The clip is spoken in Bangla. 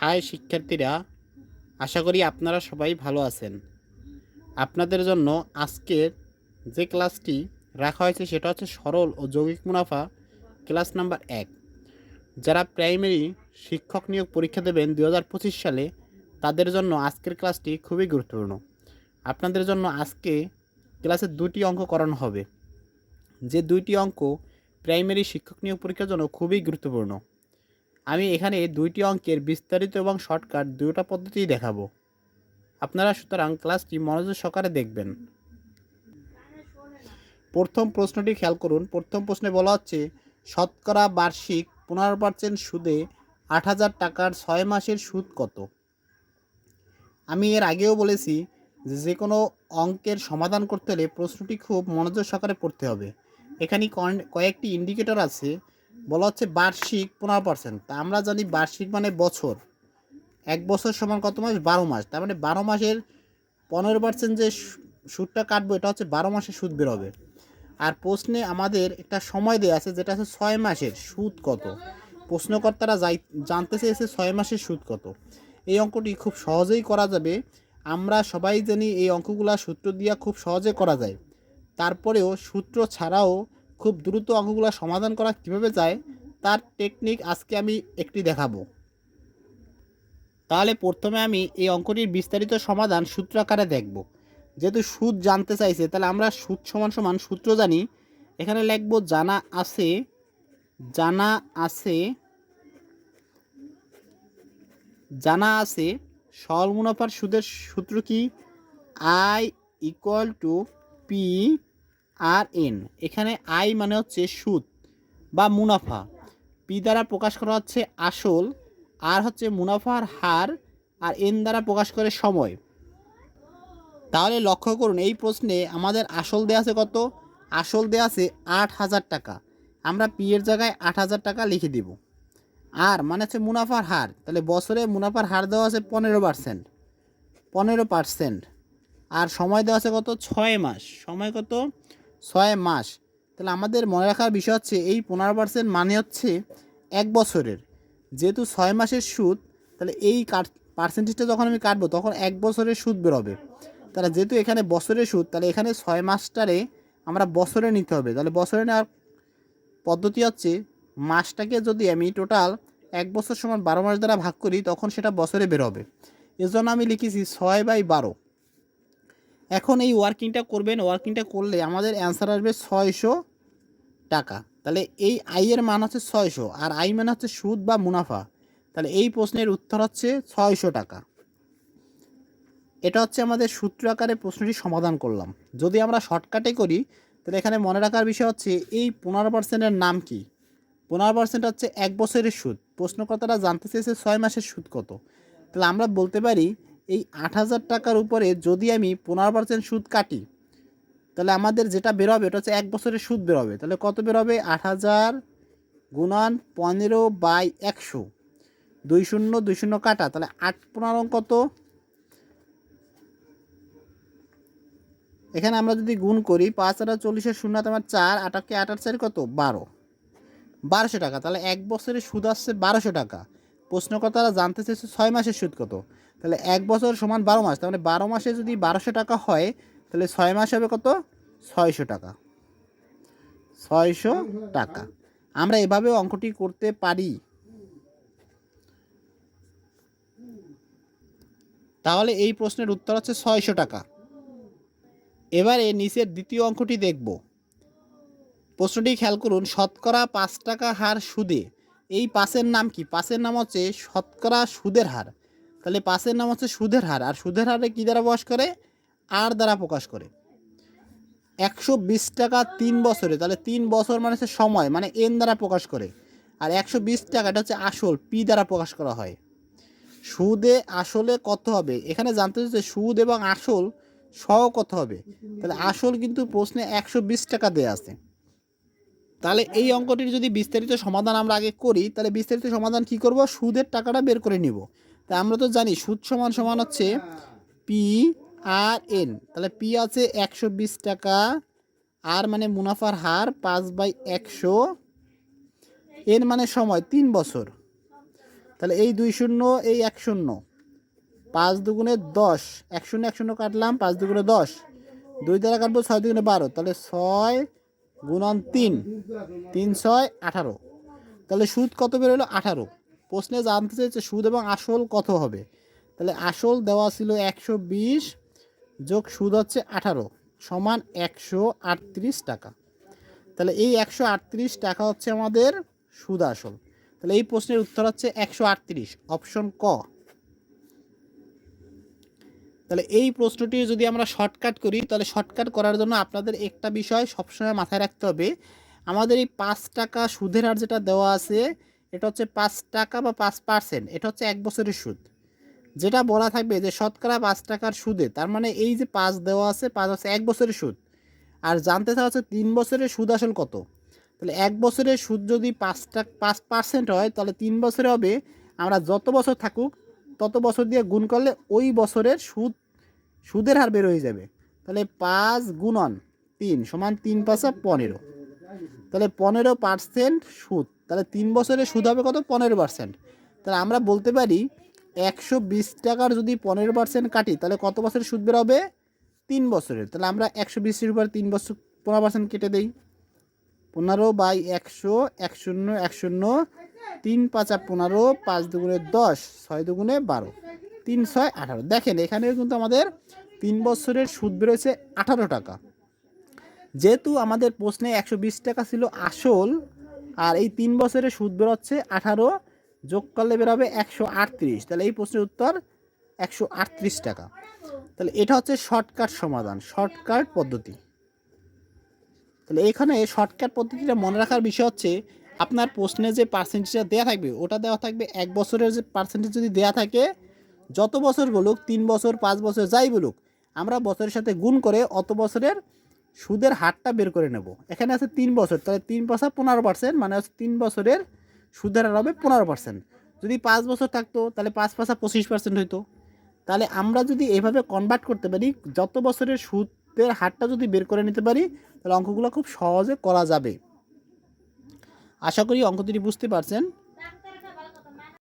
হাই শিক্ষার্থীরা, আশা করি আপনারা সবাই ভালো আছেন। আপনাদের জন্য আজকের যে ক্লাসটি রাখা হয়েছে সেটা হচ্ছে সরল ও যৌগিক মুনাফা ক্লাস নাম্বার এক। যারা প্রাইমারি শিক্ষক নিয়োগ পরীক্ষা দেবেন দু হাজার পঁচিশ সালে, তাদের জন্য আজকের ক্লাসটি খুবই গুরুত্বপূর্ণ। আপনাদের জন্য আজকে ক্লাসে দুটি অঙ্ক করানো হবে। যে দুইটি অঙ্ক প্রাইমারি শিক্ষক নিয়োগ পরীক্ষার জন্য খুবই গুরুত্বপূর্ণ। আমি এখানে দুইটি অঙ্কের বিস্তারিত এবং শর্টকাট দুটো পদ্ধতিই দেখাবো। আপনারা সুতরাং ক্লাসটি মনোযোগ সহকারে দেখবেন। প্রথম প্রশ্নটি খেয়াল করুন। প্রথম প্রশ্নে বলা হচ্ছে, শতকরা বার্ষিক পনেরো পার্সেন্ট সুদে আট হাজার টাকার ছয় মাসের সুদ কত? আমি এর আগেও বলেছি যে কোনো অঙ্কের সমাধান করতে হলে প্রশ্নটি খুব মনোযোগ সহকারে পড়তে হবে। এখানে কয়েকটি ইন্ডিকেটর আছে। বলা হচ্ছে বার্ষিক পনেরো পার্সেন্ট তা আমরা জানি বার্ষিক মানে বছর। এক বছর সমান কত মাস? বারো মাস। তার মানে বারো মাসের পনেরো পার্সেন্ট যে সুদটা কাটবো, এটা হচ্ছে বারো মাসের সুদ বেরোবে। আর প্রশ্নে আমাদের একটা সময় দেওয়া আছে, যেটা হচ্ছে ছয় মাসের সুদ কত? প্রশ্নকর্তারা যাই, জানতে চেয়েছে ছয় মাসের সুদ কত। এই অঙ্কটি খুব সহজেই করা যাবে। আমরা সবাই জানি এই অঙ্কগুলা সূত্র দিয়া খুব সহজে করা যায়। তারপরেও সূত্র ছাড়াও খুব দ্রুত অঙ্কগুলো সমাধান করা কীভাবে যায়, তার টেকনিক আজকে আমি একটি দেখাবো। তাহলে প্রথমে আমি এই অঙ্কটির বিস্তারিত সমাধান সূত্র আকারে দেখব। যেহেতু সুদ জানতে চাইছে, তাহলে আমরা সুদ সমান সমান সূত্র জানি। এখানে লিখব, জানা আছে জানা আছে জানা আছে, সরল মুনাফার সুদের সূত্র কি? I equal to P R N এখানে আই মানে হচ্ছে সুদ বা মুনাফা। পি দ্বারা প্রকাশ করা হচ্ছে আসল, আর হচ্ছে মুনাফার হার, আর এন দ্বারা প্রকাশ করে সময়। তাহলে লক্ষ্য করুন, এই প্রশ্নে আমাদের আসল দেয়া আছে কত? আসল দেওয়া আছে আট হাজার টাকা। আমরা পি এর জায়গায় আট হাজার টাকা লিখে দিব। আর মানে হচ্ছে মুনাফার হার। তাহলে বছরে মুনাফার হার দেওয়া আছে পনেরো পার্সেন্ট। পনেরো পার্সেন্ট। আর সময় দেওয়া আছে কত? ছয় মাস। সময় কত? ছয় মাস। তাহলে আমাদের মনে রাখার বিষয় হচ্ছে, এই পনেরো পার্সেন্ট মানে হচ্ছে এক বছরের। যেহেতু ছয় মাসের সুদ, তাহলে এই কাট পার্সেন্টেজটা যখন আমি কাটবো, তখন এক বছরের সুদ বেরোবে। তাহলে যেহেতু এখানে বছরের সুদ, তাহলে এখানে ছয় মাসটারে আমরা বছরে নিতে হবে। তাহলে বছরে নেওয়ার পদ্ধতি হচ্ছে, মাসটাকে যদি আমি টোটাল এক বছর সমান বারো মাস দ্বারা ভাগ করি, তখন সেটা বছরে বেরোবে। এজন্য আমি লিখেছি ছয় বাই বারো। এখন এই ওয়ার্কিংটা করবেন ওয়ার্কিংটা করলে আমাদের অ্যান্সার আসবে ছয়শো টাকা। তাহলে এই আইয়ের মান হচ্ছে ছয়শো আর আই মানে হচ্ছে সুদ বা মুনাফা। তাহলে এই প্রশ্নের উত্তর হচ্ছে ছয়শো টাকা। এটা হচ্ছে আমাদের সূত্র আকারে প্রশ্নটি সমাধান করলাম। যদি আমরা শর্টকাটে করি, তাহলে এখানে মনে রাখার বিষয় হচ্ছে এই পনেরো পার্সেন্টের নাম কি? পনেরো পার্সেন্ট হচ্ছে এক বছরের সুদ। প্রশ্নকর্তারা জানতে চেয়েছে ছয় মাসের সুদ কত? তাহলে আমরা বলতে পারি এই আট হাজার টাকার উপরে যদি আমি পনেরো পার্সেন্ট সুদ কাটি, তাহলে আমাদের যেটা বেরোবে ওটা হচ্ছে এক বছরের সুদ বেরোবে তাহলে কত বেরোবে আট হাজার গুণান পনেরো বাই একশো। দুই শূন্য দুই শূন্য কাটা। তাহলে আট পনেরো কত? এখানে আমরা যদি গুণ করি, পাঁচ আটা চল্লিশের শূন্য তোমার চার আটাকে আটার চার কত? বারো। বারোশো টাকা। তাহলে এক বছরের সুদ আসছে বারোশো টাকা। প্রশ্নকর্তারা জানতে চেয়েছে ছয় মাসের সুদ কত? তাহলে এক বছর সমান বারো মাস, তার মানে বারো মাসে যদি বারোশো টাকা হয়, তাহলে ছয় মাস হবে কত? ছয়শো টাকা। ছয়শো টাকা। আমরা এভাবেও অঙ্কটি করতে পারি। তাহলে এই প্রশ্নের উত্তর হচ্ছে ছয়শো টাকা। এবারে নিচের দ্বিতীয় অঙ্কটি দেখব। প্রশ্নটি খেয়াল করুন, শতকরা পাঁচ টাকা হার সুদে। এই পাশের নাম কি? পাশের নাম হচ্ছে শতকরা সুদের হার। তাহলে পাশের নাম হচ্ছে সুদের হার। আর সুদের হারে কী দ্বারা প্রকাশ করে? আর দ্বারা প্রকাশ করে। একশো বিশ টাকা তিন বছরে, তাহলে তিন বছর মানে হচ্ছে সময় মানে এন দ্বারা প্রকাশ করে। আর একশো বিশ টাকা এটা হচ্ছে আসল, পি দ্বারা প্রকাশ করা হয়। সুদে আসলে কত হবে? এখানে জানতে হচ্ছে সুদ এবং আসল সহ কত হবে? তাহলে আসল কিন্তু প্রশ্নে একশো বিশ টাকা দেওয়া আছে। তাহলে এই অঙ্কটির যদি বিস্তারিত সমাধান আমরা আগে করি, তাহলে বিস্তারিত সমাধান কি করব? সুদের টাকাটা বের করে নিব। তা আমরা তো জানি, সুদ সমান সমান হচ্ছে পি আর এন তাহলে পি আছে একশো বিশ টাকা, আর মানে মুনাফার হার পাঁচ বাই একশো। এন মানে সময়, তিন বছর। তাহলে এই দুই শূন্য, এই এক শূন্য। পাঁচ দুগুণে দশ, এক শূন্য এক শূন্য কাটলাম, পাঁচ দুগুণে দশ। দুই দ্বারা কাটবো ছয় দুগুণে বারো, তাহলে ছয় গুণন তিন তিন ছয় আঠারো। তাহলে সুদ কত বেরোলো আঠারো। প্রশ্নে জানতে চাইছে সুদ এবং আসল কত হবে? তাহলে আসল দেওয়া ছিল একশো বিশ যোগ সুদ হচ্ছে আঠারো সমান একশো আটত্রিশ টাকা। তাহলে এই একশো আটত্রিশ টাকা হচ্ছে আমাদের সুদ আসল। তাহলে এই প্রশ্নের উত্তর হচ্ছে একশো আটত্রিশ, অপশন ক। তাহলে এই প্রশ্নটি যদি আমরা শর্টকাট করি, তাহলে শর্টকাট করার জন্য আপনাদের একটা বিষয় সবসময় মাথায় রাখতে হবে। আমাদের এই পাঁচ টাকা সুদের হার যেটা দেওয়া আছে এটা হচ্ছে পাঁচ টাকা বা পাঁচ পার্সেন্ট এটা হচ্ছে এক বছরের সুদ। যেটা বলা থাকবে যে শতকরা পাঁচ টাকার সুদে, তার মানে এই যে পাঁচ দেওয়া আছে, পাঁচ হচ্ছে এক বছরের সুদ। আর জানতে চাওয়া হচ্ছে তিন বছরের সুদ আসল কত? তাহলে এক বছরের সুদ যদি পাঁচ টাকা পাঁচ পার্সেন্ট হয়, তাহলে তিন বছরে হবে, আমরা যত বছর থাকুক, তত বছর দিয়ে গুণ করলে ওই বছরের সুদ, সুদের হার বের হয়ে যাবে। তাহলে পাঁচ গুণন তিন সমান তিন পাঁচা পনেরো। তাহলে পনেরো পার্সেন্ট সুদ, তাহলে তিন বছরে সুদ হবে কত? পনেরো পার্সেন্ট। তাহলে আমরা বলতে পারি একশো বিশ টাকার যদি পনেরো পার্সেন্ট কাটি, তাহলে কত বছরের সুদ বেরোবে তিন বছরের। তাহলে আমরা একশো বিশের উপর তিন বছর পনেরো পার্সেন্ট কেটে দেই। পনেরো বাই একশো এক শূন্য এক শূন্য তিন পাঁচা পনেরো, পাঁচ দুগুণে দশ, ছয় দুগুণে বারো, তিন ছয় আঠারো। দেখেন এখানে কিন্তু আমাদের তিন বছরের সুদ বেরোচ্ছে আঠারো টাকা। যেহেতু আমাদের প্রশ্নে একশো বিশ টাকা ছিল আসল, আর এই তিন বছরের সুদ বেরোচ্ছে আঠারো যোগ করলে বেরোবে একশো আটত্রিশ। তাহলে এই প্রশ্নের উত্তর একশো আটত্রিশ টাকা। তাহলে এটা হচ্ছে শর্টকাট সমাধান, শর্টকাট পদ্ধতি। তাহলে এখানে শর্টকাট পদ্ধতিটা মনে রাখার বিষয় হচ্ছে, আপনার প্রশ্নে যে পার্সেন্টেজটা দেওয়া থাকবে, ওটা দেওয়া থাকবে এক বছরের যে পার্সেন্টেজ যদি দেওয়া থাকে, যত বছর বলুক, তিন বছর, পাঁচ বছর, যাই বলুক, আমরা বছরের সাথে গুণ করে অত বছরের সুদের হারটা বের করে নেব। এখানে আছে তিন বছর, তাহলে তিন পাঁচা পনেরো পার্সেন্ট মানে হচ্ছে তিন বছরের সুদের হার হবে পনেরো পার্সেন্ট। যদি পাঁচ বছর থাকতো, তাহলে পাঁচ পাঁচা পঁচিশ পার্সেন্ট হইতো। তাহলে আমরা যদি এভাবে কনভার্ট করতে পারি, যত বছরের সুদের হারটা যদি বের করে নিতে পারি, তাহলে অঙ্কগুলো খুব সহজে করা যাবে। আশা করি অঙ্ক দুটি বুঝতে পারছেন।